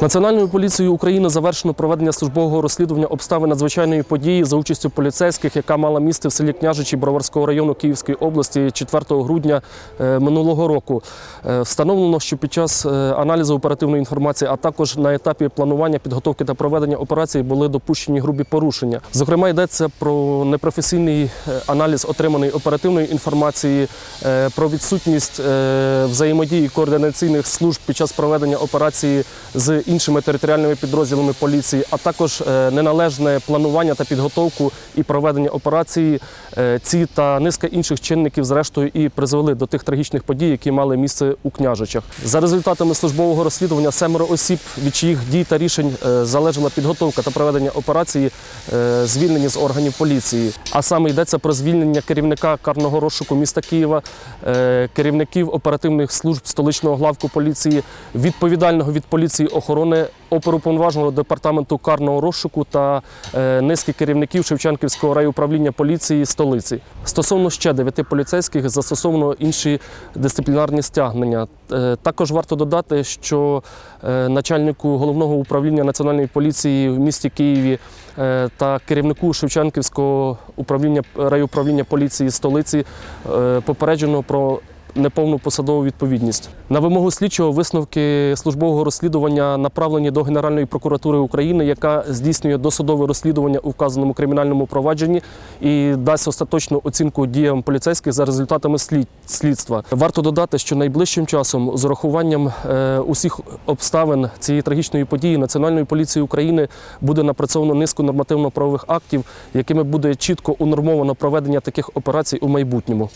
Національною поліцією України завершено проведення службового розслідування обставин надзвичайної події за участю поліцейських, яка мала місце в селі Княжичі Броварського району Київської області 4 грудня е, минулого року. Е, Встановлено, що під час е, аналізу оперативної інформації, а також на етапі планування, підготовки та проведення операції були допущені грубі порушення. Зокрема, йдеться про непрофесійний аналіз отриманої оперативної інформації, про відсутність взаємодії координаційних служб під час проведення операції з іншими територіальними підрозділами поліції, а також е, неналежне планування та підготовку і проведення операції. Е, Ці та низка інших чинників, зрештою, і призвели до тих трагічних подій, які мали місце у княжичах. За результатами службового розслідування семеро осіб, від чиїх дій та рішень е, залежала підготовка та проведення операції, е, звільнені з органів поліції. А саме йдеться про звільнення керівника карного розшуку міста Києва, керівників оперативних служб столичного главку поліції, відповідального від поліції охорони оперуповноваженого департаменту карного розшуку та е, низки керівників Шевченківського райуправління поліції столиці. Стосовно ще дев'яти поліцейських застосовано інші дисциплінарні стягнення. Е, Також варто додати, що е, начальнику головного управління національної поліції в місті Києві та керівнику Шевченківського управління райуправління поліції столиці попереджено про неповну посадову відповідність. На вимогу слідчого висновки службового розслідування направлені до Генеральної прокуратури України, яка здійснює досудове розслідування у вказаному кримінальному провадженні і дасть остаточну оцінку діям поліцейських за результатами слід- слідства. Варто додати, що найближчим часом з урахуванням е, усіх обставин цієї трагічної події Національною поліцією України буде напрацьовано низку нормативно-правових актів, якими буде чітко унормовано проведення таких операцій у майбутньому.